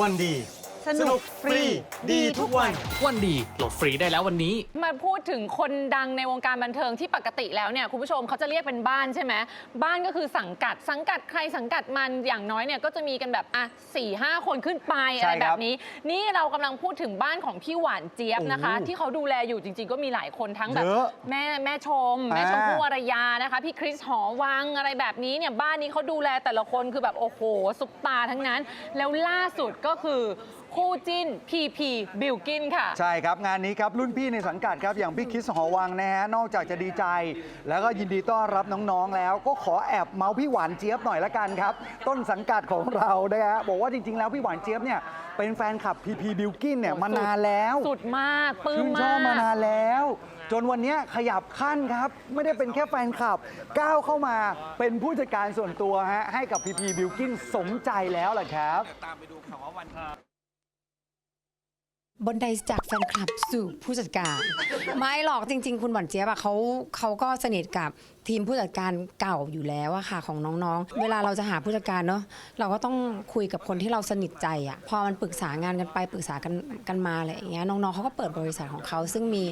วันดี สนุกฟรี ดีทุกวัน วันดีโหลดฟรีได้แล้ววันนี้ มาพูดถึงคนดังในวงการบันเทิงที่ปกติแล้วเนี่ยคุณผู้ชมเขาจะเรียกเป็นบ้านใช่ไหมบ้านก็คือสังกัดสังกัดใครสังกัดมันอย่างน้อยเนี่ยก็จะมีกันแบบอะสี่ห้าคนขึ้นไปใช่อะไรคแบรับบนี้ นี่เรากำลังพูดถึงบ้านของพี่หวานเจี๊ยบนะคะโอ้ที่เขาดูแลอยู่จริง ๆ ก็มีหลายคนทั้งแบบเยอะแม่แม่ชม แม่อ่าชมพู่อารยานะคะ พี่คริสหอวังอะไรแบบนี้เนี่ยบ้านนี้เขาดูแลแต่ละคนคือแบบโอ้โหซุปตาทั้งนั้น แล้วล่าสุดก็คือคู่จิ้นพีพีบิลกินค่ะ ใช่ครับงานนี้ครับรุ่นพี่ในสังกัดครับอย่างพี่คริสหอวังนะฮะนอกจากจะดีใจ แล้วก็ยินดีต้อนรับน้องๆแล้ว ก็ขอแอบเมาส์พี่หวานเจี๊ยบหน่อยละกันครับ ต้นสังกัดของเรานะฮะบอกว่าจริง ๆ แล้วพี่หวานเจี๊ยบเนี่ยเป็นแฟนคลับพีพีบิลกินเนี่ยโอ้มานานแล้วสุดมากปลื้มชื่นชมาอบมานานกแล้ว จนวันเนี้ยขยับขั้นครับ ไม่ได้เป็นแค่แฟนคลับ ก้าวเข้ามาเป็นผู้จัดการส่วนตัวฮะให้กับพีพีบิลกินสมใจแล้วแหละครับ บนไดจากแฟนคลับสู่ผู้จัดการ ไม่หรอกจริง ๆ คุณหวานเจี๊ยบอะเขาเขาก็สนิทกับ ทีมผู้จัดการเก่าอยู่แล้วอะค่ะของน้องๆ เวลาเราจะหาผู้จัดการเนาะเราก็ต้องคุยกับคนที่เราสนิทใจอะพอมันปรึกษางานกันไปปรึกษากันกันมาอะไรอย่างเงี้ยน้องๆเขาก็เปิดบริษัทของเขา ซึ่งมี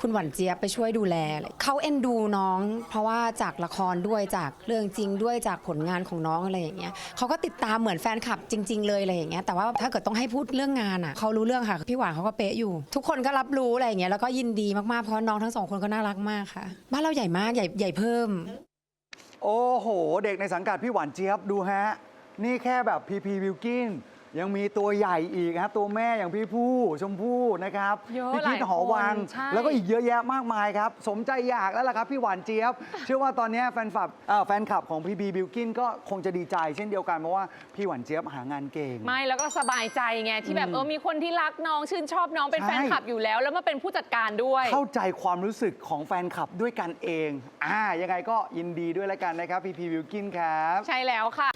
คุณหวานเจี๊ยบไปช่วยดูแลเขาเอ็นดูน้อง เพราะว่าจากละครด้วยจากเรื่องจริงด้วยจากผลงานของน้องอะไรอย่างเงี้ยเขาก็ติดตามเหมือนแฟนคลับจริง ๆ เลยอะไรอย่างเงี้ยแต่ว่าถ้าเกิดต้องให้พูดเรื่องงานอะเขารู้เรื่องค่ะพี่หวานเขาก็เป๊ะอยู่ ทุกคนก็รับรู้อะไรอย่างเงี้ยแล้วก็ยินดีมากๆเพราะน้องทั้งสองคนก็น่ารักมากค่ะบ้านเราใหญ่มากใหญ่ใหญ่เพิ่มโอ้โห เด็กในสังกัดพี่หวานเจี๊ยบดูฮะ นี่แค่แบบพีพีวิลกิน ยังมีตัวใหญ่อีกฮะตัวแม่อย่างพี่ผู้ชมพู่นะครับเยอะพี่คิดหลายหอวัง คนใช่ แล้วก็อีกเยอะแยะมากมายครับ สมใจอยากแล้วล่ะครับ พี่หวานเจี๊ยบ เชื่อว่าตอนนี้แฟนคลับเอ่อแฟนคลับของพีพีบิลกินก็คงจะดีใจ เช่นเดียวกันเพราะว่าพี่หวานเจี๊ยบหางานเก่ง ไม่แล้วก็สบายใจไงที่แบบอืมเออมีคนที่รักน้องชื่นชอบน้องเป็นใช่ แฟนคลับอยู่แล้ว แล้วมาเป็นผู้จัดการด้วย เข้าใจความรู้สึกของแฟนคลับด้วยกันเอง อ่ายังไงก็ยินดีด้วยแล้วกันนะครับพีพีบิลกินครับ ใช่แล้วค่ะ